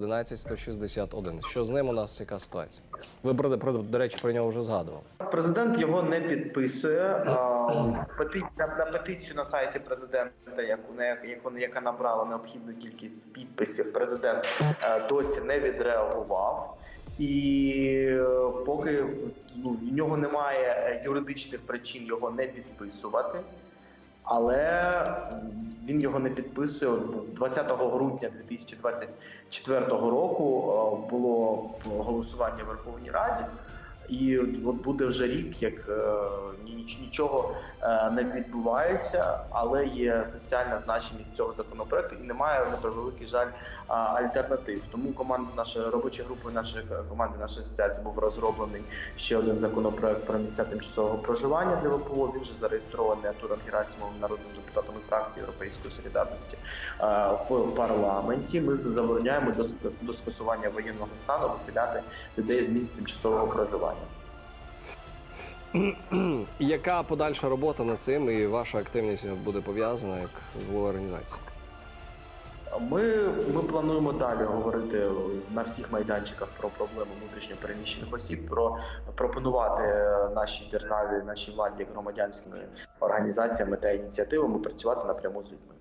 11161. Що з ним у нас яка ситуація? Ви про, про до речі про нього вже згадували. Президент його не підписує. Пети- на, петицію на сайті президента, яку яку яка набрала необхідну кількість підписів, президент е, досі не відреагував. І е, поки ну, в нього немає е, юридичних причин його не підписувати. Але він його не підписує. От 20 грудня 2024 року е, було голосування в Верховній Раді, і от буде вже рік, як е, ніч- нічого е, не відбувається, але є соціальна значимість цього законопроекту і немає на превеликий жаль альтернатив. Тому команда нашої робочої групи, нашої команди, нашої асоціації був розроблений ще один законопроект про місця тимчасового проживання для ВПО. Він вже зареєстрований Артуром Герасимовим, народним депутатом фракції Європейської солідарності е, в парламенті. Ми забороняємо до скасування воєнного стану виселяти людей з місць тимчасового проживання. Яка подальша робота над цим і ваша активність буде пов'язана як з організації? Ми, ми плануємо далі говорити на всіх майданчиках про проблему внутрішньо переміщених осіб, про пропонувати нашій державі, нашій владі, громадянськими організаціями та ініціативами працювати напряму з людьми.